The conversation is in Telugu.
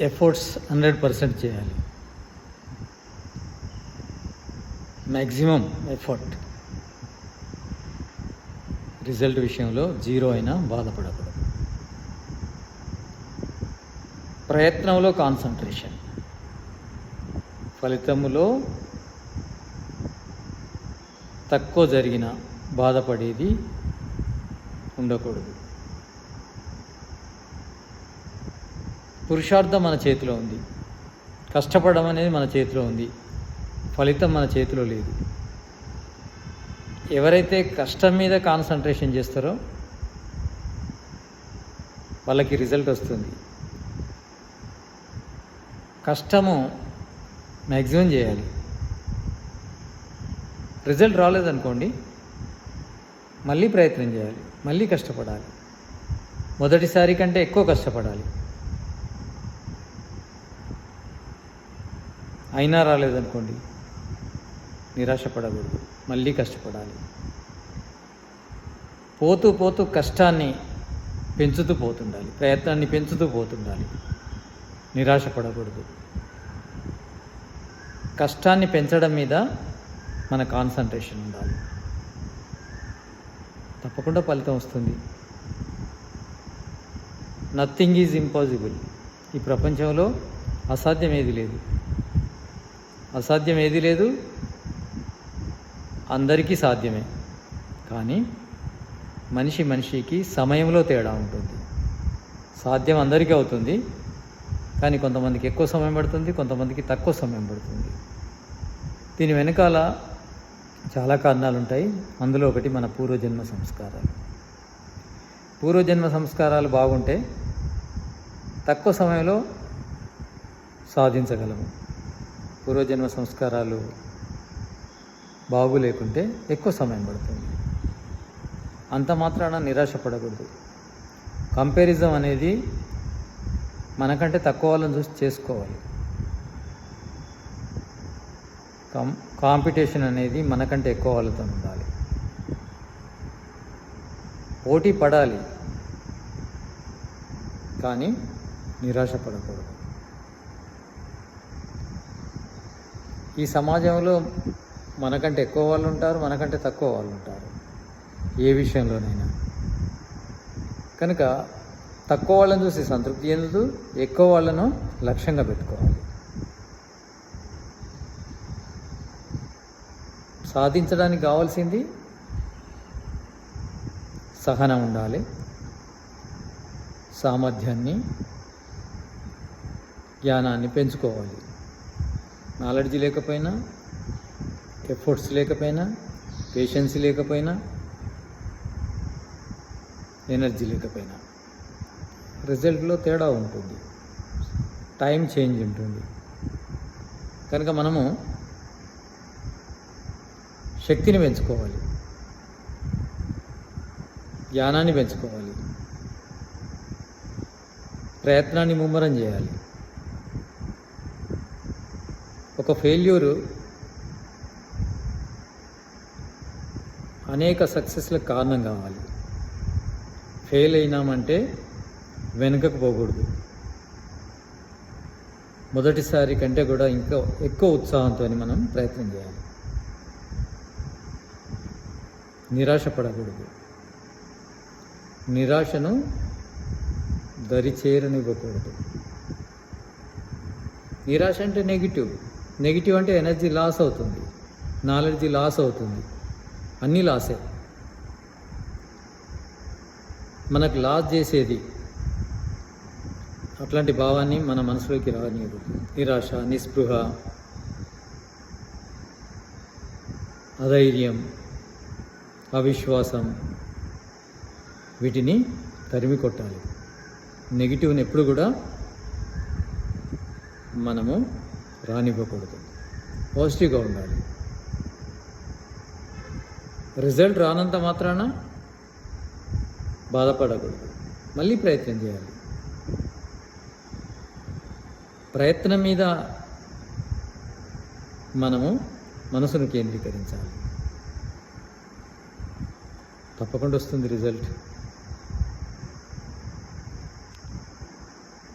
ఎఫర్ట్స్ హండ్రెడ్ పర్సెంట్ చేయాలి. మ్యాక్సిమం ఎఫర్ట్ రిజల్ట్ విషయంలో జీరో అయినా బాధపడకూడదు. ప్రయత్నంలో కాన్సన్ట్రేషన్ ఫలితములో తక్కువ జరిగిన బాధపడేది ఉండకూడదు. పురుషార్థం మన చేతిలో ఉంది. కష్టపడడం అనేది మన చేతిలో ఉంది. ఫలితం మన చేతిలో లేదు. ఎవరైతే కష్టం మీద కాన్సన్ట్రేషన్ చేస్తారో వాళ్ళకి రిజల్ట్ వస్తుంది. కష్టము మ్యాక్సిమం చేయాలి. రిజల్ట్ రాలేదనుకోండి మళ్ళీ ప్రయత్నం చేయాలి. మళ్ళీ కష్టపడాలి. మొదటిసారి కంటే ఎక్కువ కష్టపడాలి. అయినా రాలేదనుకోండి నిరాశపడకూడదు మళ్ళీ కష్టపడాలి. పోతూ పోతూ కష్టాన్ని పెంచుతూ పోతుండాలి ప్రయత్నాన్ని పెంచుతూ పోతుండాలి. నిరాశపడకూడదు. కష్టాన్ని పెంచడం మీద మన కాన్సన్ట్రేషన్ ఉండాలి. తప్పకుండా ఫలితం వస్తుంది. Nothing is impossible. ఈ ప్రపంచంలో అసాధ్యం ఏది లేదు. అసాధ్యం ఏది లేదు? అందరికీ సాధ్యమే. కానీ మనిషి మనిషికి సమయంలో తేడా ఉంటుంది. సాధ్యం అందరికీ అవుతుంది. కానీ కొంతమందికి ఎక్కువ సమయం పడుతుంది కొంతమందికి తక్కువ సమయం పడుతుంది. దీని వెనకాల చాలా కారణాలు ఉంటాయి అందులో ఒకటి మన పూర్వజన్మ సంస్కారాలు. పూర్వజన్మ సంస్కారాలు బాగుంటే తక్కువ సమయంలో సాధించగలము. పూర్వజన్మ సంస్కారాలు బాగు లేకుంటే ఎక్కువ సమయం పడుతుంది. అంత మాత్రాన నిరాశపడకూడదు. కంపారిజం అనేది మనకంటే తక్కువ వాళ్ళని చూసి చేసుకోవాలి. కం కాంపిటీషన్ అనేది మనకంటే ఎక్కువ వాళ్ళతో ఉండాలి. పోటీ పడాలి. కానీ నిరాశపడకూడదు. ఈ సమాజంలో మనకంటే ఎక్కువ వాళ్ళు ఉంటారు మనకంటే తక్కువ వాళ్ళు ఉంటారు. ఏ విషయంలోనైనా. కనుక తక్కువ వాళ్ళని చూసి సంతృప్తి చెందుతూ ఎక్కువ వాళ్ళను లక్ష్యంగా పెట్టుకోవాలి. సాధించడానికి కావాల్సింది సహనం ఉండాలి సామర్థ్యాన్ని జ్ఞానాన్ని పెంచుకోవాలి. నాలెడ్జ్ లేకపోయినా ఎఫర్ట్స్ లేకపోయినా పేషెన్స్ లేకపోయినా ఎనర్జీ లేకపోయినా. రిజల్ట్లో తేడా ఉంటుంది. టైం చేంజ్ ఉంటుంది. కనుక మనము శక్తిని పెంచుకోవాలి. జ్ఞానాన్ని పెంచుకోవాలి. ప్రయత్నాన్ని ముమ్మరం చేయాలి. ఒక ఫెయిల్యూరు అనేక సక్సెస్లకు కారణం కావాలి. ఫెయిల్ అయినామంటే వెనుకకు పోకూడదు. మొదటిసారి కంటే కూడా ఇంకా ఎక్కువ ఉత్సాహంతో మనం ప్రయత్నం చేయాలి. నిరాశ పడకూడదు నిరాశను దరిచేరనివ్వకూడదు. నిరాశ అంటే నెగిటివ్ నెగిటివ్ అంటే ఎనర్జీ లాస్ అవుతుంది. నాలెడ్జీ లాస్ అవుతుంది. అన్నీ లాసే. మనకు లాస్ చేసేది అట్లాంటి భావాన్ని మన మనసులోకి రానియదు. నిరాశ నిస్పృహ అధైర్యం అవిశ్వాసం వీటిని తరిమి కొట్టాలి. నెగిటివ్ని ఎప్పుడు కూడా మనము రానివ్వకూడదు. పాజిటివ్గా ఉండాలి. రిజల్ట్ రానంత మాత్రాన బాధపడకూడదు. మళ్ళీ ప్రయత్నం చేయాలి. ప్రయత్నం మీద మనము మనసును కేంద్రీకరించాలి. తప్పకుండా వస్తుంది రిజల్ట్.